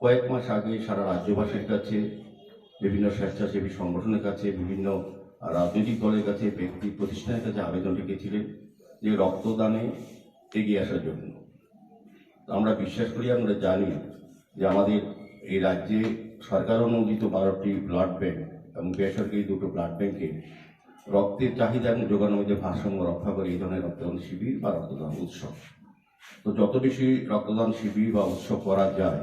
কয়েক মাস আগে সারা রাজ্যবাসীর কাছে, বিভিন্ন স্বেচ্ছাসেবী সংগঠনের কাছে, বিভিন্ন রাজনৈতিক দলের কাছে, ব্যক্তি প্রতিষ্ঠানের কাছে আবেদন রেখেছিলেন যে রক্তদানে এগিয়ে আসার জন্য। আমরা বিশ্বাস করি, আমরা জানি যে আমাদের এই রাজ্যে সরকার অনুমোদিত বারোটি ব্লাড ব্যাংক এবং বেসরকারি দুটো ব্লাড ব্যাংকে রক্তের চাহিদা এবং যোগানোর মধ্যে ভারসাম্য রক্ষা করে এই ধরনের রক্তদান শিবির বা রক্তদান উৎসব। তো যত বেশি রক্তদান শিবির বা উৎসব করা যায়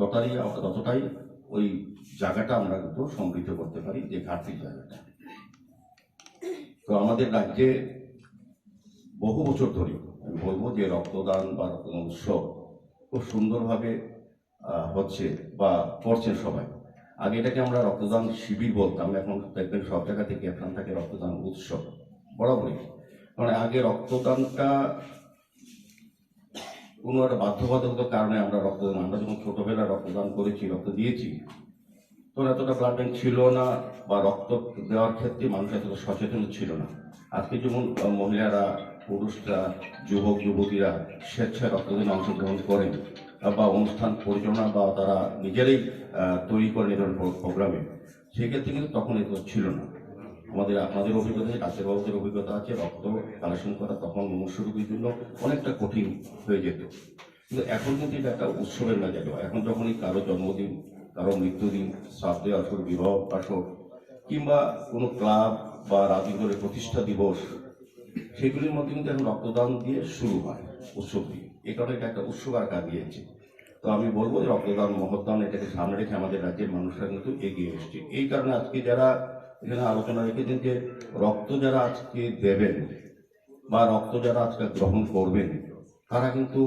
ততটাই ততটাই ওই জায়গাটা আমরা কিন্তু সমৃদ্ধ করতে পারি যে ঘাটতির জায়গাটা। তো আমাদের রাজ্যে বহু বছর ধরে আমি বলব যে রক্তদান বা রক্তদান উৎসব খুব সুন্দরভাবে হচ্ছে বা করছেন সবাই। আগে এটাকে আমরা রক্তদান শিবির বলতাম, এখন দেখবেন সব জায়গা থেকে এখন থাকে রক্তদান উৎসব, বরাবরই। মানে আগে রক্তদানটা কোনো একটা বাধ্যবাধকতার কারণে আমরা রক্তদান আমরা যখন ছোটবেলায় রক্তদান করেছি, রক্ত দিয়েছি, তখন এতটা ব্লাড ব্যাংক ছিল না বা রক্ত দেওয়ার ক্ষেত্রে মানুষ এতটা সচেতন ছিল না। আজকে যেমন মহিলারা, পুরুষরা, যুবক, যুবতীরা স্বেচ্ছায় রক্তদানে অংশগ্রহণ করেন বা অনুষ্ঠান পরিচালনা বা তারা নিজেরাই তৈরি করেন ধরনের প্রোগ্রামে, সেক্ষেত্রে কিন্তু তখন এত ছিল না। আমাদের আপনাদের অভিজ্ঞতা আছে ডাক্তারবাবুদের অভিজ্ঞতা আছে, রক্ত কালেকশন করা তখন মনুষ্য রোগীর জন্য অনেকটা কঠিন হয়ে যেত। কিন্তু এখন কিন্তু এটা একটা উৎসবের মেজাজ এখন যখনই কারও জন্মদিন, কারও মৃত্যুদিন, শ্রাদ্ধ আসর, বিবাহ আসর, কিংবা কোনো ক্লাব বা রাজনীতি প্রতিষ্ঠা দিবস, সেগুলির মধ্যে কিন্তু এখন রক্তদান দিয়ে শুরু হয় উৎসব দিয়ে। এই কারণে এটা একটা উৎসব আকার দিয়েছে তো আমি বলব যে রক্তদান মহদান এটাকে সামনে রেখে আমাদের রাজ্যের মানুষরা কিন্তু এগিয়ে এসছে। এই কারণে আজকে যারা এখানে আলোচনা রেখেছেন যে রক্ত যারা আজকে দেবেন বা রক্ত যারা আজকে গ্রহণ করবেন, তারা কিন্তু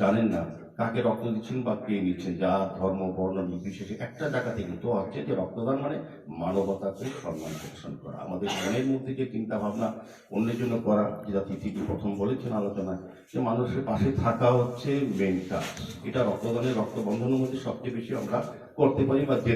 জানেন না কাকে রক্ত দিচ্ছেন বা কে নিচ্ছেন। যা ধর্ম, বর্ণ, নির্বিশেষে একটা জায়গাতে কিন্তু হচ্ছে যে রক্তদান মানে মানবতাকে সম্মান প্রদর্শন করা। আমাদের মনের মধ্যে যে চিন্তা ভাবনা অন্যের জন্য করা, যেটা তিথিকে প্রথম বলেছেন আলোচনায়, যে মানুষের পাশে থাকা হচ্ছে মেন কাজ এটা রক্তদানের রক্তবন্ধনের মধ্যে সবচেয়ে বেশি আমরা করতে পারি বা